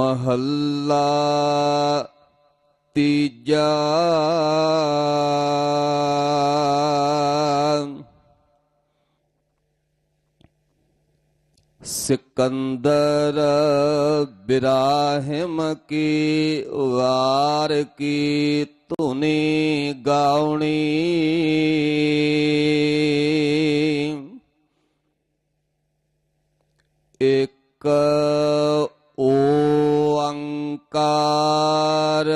ਮਹੱਲਾ ਤੀਜਾ ਸਿਕੰਦਰ ਬਿਰਾਹਿਮ ਕੀ ਵਾਰ ਕੀ ਧੁਨੀ ਗਾਉਣੀ ਇਕ ਓੰਕਾਰ।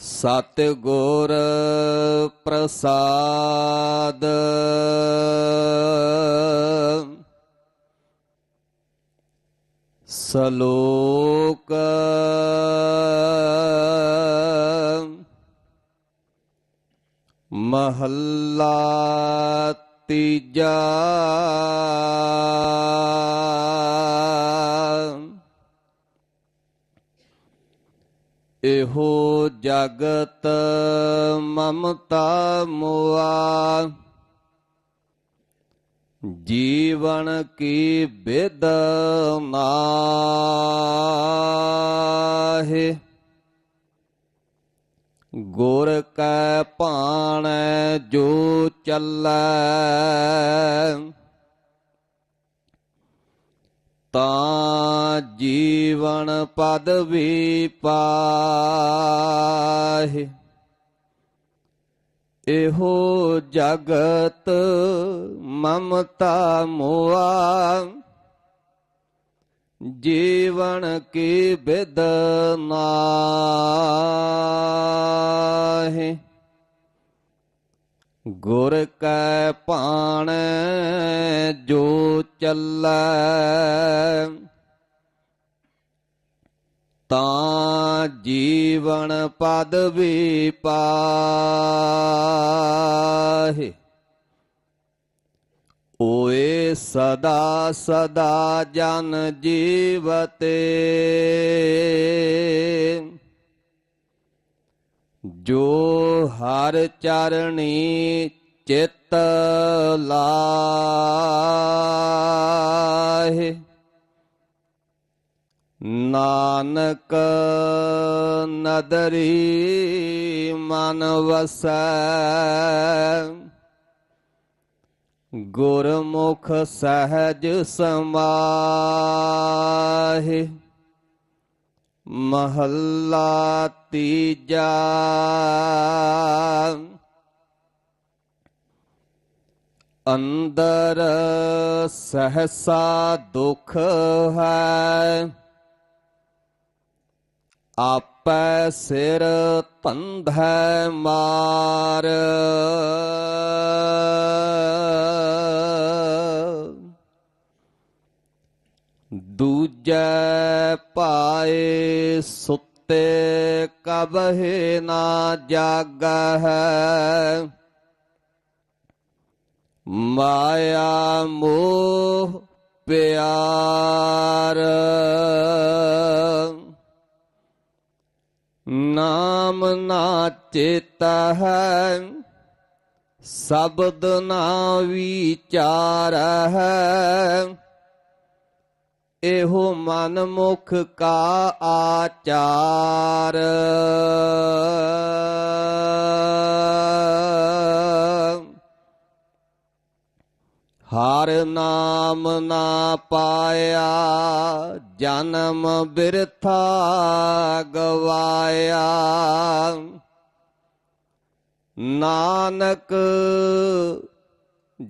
ਸਤ ਗੁਰ ਪ੍ਰਸਾਦ। ਸਲੋਕ। ਮਹੱਲਾ ਤੀਜਾ। ਇਹੋ ਜਗਤ ਮਮਤਾ ਮੋਆ। ਜੀਵਨ ਕੀ ਬਿਦ ਨਾਹਿ। ਗੁਰ ਕੈ ਭਾਣ ਜੋ ਚੱਲੈ। ਤਾਂ ਜੀਵਨ ਪਦ ਵੀ ਪਾਹਿ। ਇਹੋ ਜਗਤ ਮਮਤਾ ਮੋਆ। ਜੀਵਨ ਕੀ ਬਿਦ ਨਾਹਿ। ਗੁਰ ਕੈ ਭਾਣ ਜੋ ਚੱਲੈ। ਤਾਂ ਜੀਵਨ ਪਦ ਵੀ ਪਾਹਿ। ਓਏ ਸਦਾ ਸਦਾ ਜਨ ਜੀਵਤੇ। ਜੋ ਹਰ ਚਰਣੀ ਚਿਤ ਲਾਹੇ। ਨਾਨਕ ਨਦਰੀ ਮਨ ਵਸੈ ਗੁਰਮੁਖ ਸਹਿਜ ਸਮਾਹਿ ਮਹੱਲਾ ਤੀਜਾ। ਅੰਦਰ ਸਹਸਾ ਦੁਖ ਹੈ ਆਪੈ ਸਿਰ ਧੰਧੈ ਮਾਰ। ਦੂਜੈ ਪਾਏ ਸੁੱਤੇ ਕਬਹਿ ਨਾ ਜਾਗਹਿ। ਮਾਇਆ ਮੋਹ ਪਿਆਰ। ਨਾਮ ਨਾ ਚੇਤਾ ਹੈ ਸ਼ਬਦ ਨਾ ਵਿਚਾਰ ਹੈ ਇਹੋ ਮਨ ਮੁਖ ਕਾ ਆਚਾਰ। ਹਰ ਨਾਮ ਨਾ ਪਾਇਆ ਜਨਮ ਬਿਰਥਾ ਗਵਾਇਆ। ਨਾਨਕ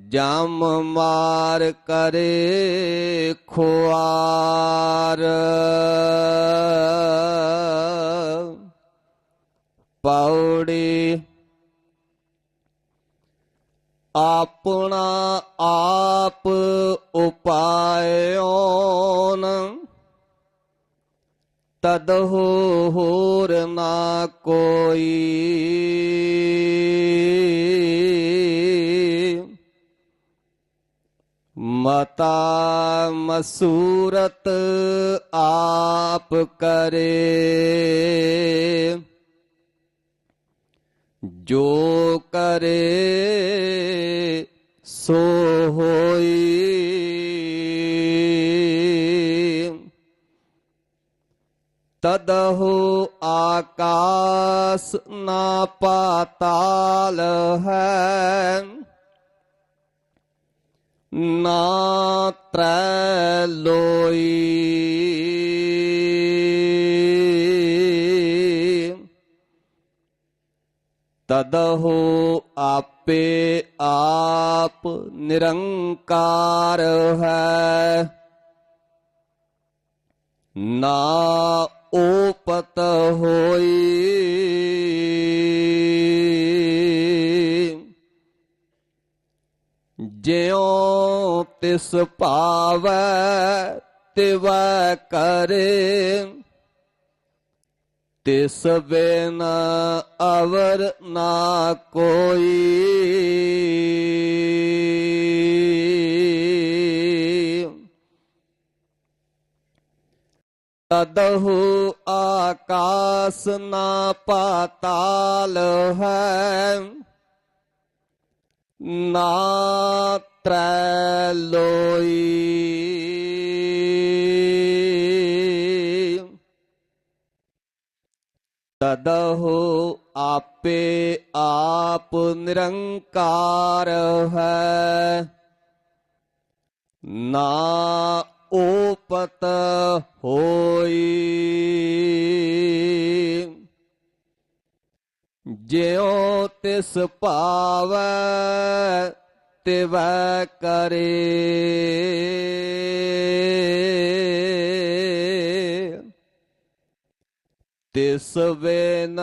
ਜਮ ਮਾਰ ਕਰੇ ਖੁਆਰ। ਪੌੜੀ ਆਪਣਾ ਆਪ ਉਪਾਇਓਨ। ਤਦਹੁ ਹੋਰ ਨਾ ਕੋਈ। ਮਤਾ ਮਸੂਰਤ ਆਪ ਕਰੇ। ਜੋ ਕਰੇ ਸੋ ਹੋਈ। ਤਦਹੁ ਆਕਾਸ ਨਾ ਪਾਤਾਲ ਹੈ। ਨਾ ਤਰੈ ਲੋਈ ਤਦਹੁ ਆਪੇ ਆਪ ਨਿਰੰਕਾਰ ਹੈ। ਨਾ ਓਪਤ ਹੋਈ। ਜਿਉ ਤਿਸ ਭਾਵੈ ਤਿਵ ਕਰੇ। ਤਿਸ ਬਿਨ ਅਵਰ ਨਾ ਕੋਈ। ਤਦਹੁ ਆਕਾਸ ਨਾ ਪਾਤਾਲ ਹੈ। ਨਾ ਤ੍ਰੈ ਲੋਈ। ਤਦਹੁ ਆਪੇ ਆਪ ਨਿਰੰਕਾਰ ਹੈ। ਨਾ ਓਪਤ ਹੋਈ। ਜਿਉ ਤਿਸ ਭਾਵੈ ਤਿਵੈ ਕਰੇ। ਤਿਸ ਬਿਨ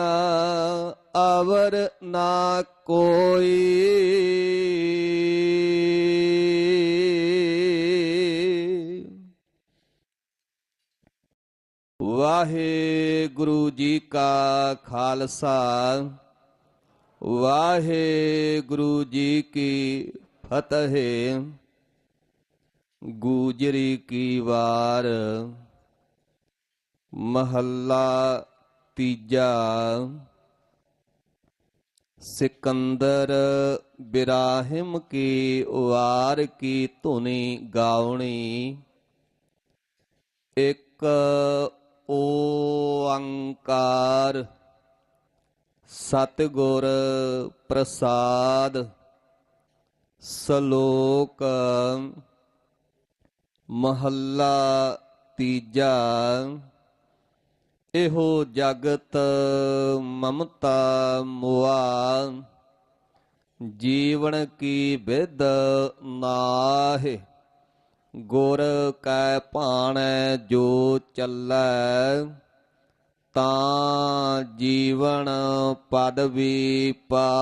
ਅਵਰ ਨਾ ਕੋਈ ਵਾਹਿਗੁਰੂ ਜੀ ਕਾ ਖਾਲਸਾ ਵਾਹਿਗੁਰੂ ਜੀ ਕੀ ਫਤਿਹ ਗੂਜਰੀ ਕੀ ਵਾਰ ਮਹੱਲਾ ਤੀਜਾ ਸਿਕੰਦਰ ਬਿਰਾਹਿਮ ਕੀ ਵਾਰ ਕੀ ਧੁਨੀ ਗਾਉਣੀ। ਇੱਕ ਓੰਕਾਰ ਸਤਿਗੁਰ ਪ੍ਰਸਾਦ ਸ਼ਲੋਕ ਮਹੱਲਾ ਤੀਜਾ ਇਹੋ ਜਗਤ ਮਮਤਾ ਮੁਆ। ਜੀਵਨ ਕੀ ਵਿਦ ਨਾਹਿ। ਗੁਰ ਕੈ ਭਾਣੈ ਜੋ ਚੱਲੈ। ਤਾਂ ਜੀਵਨ ਪਦ ਪਦਵੀ ਪਾਹੇ।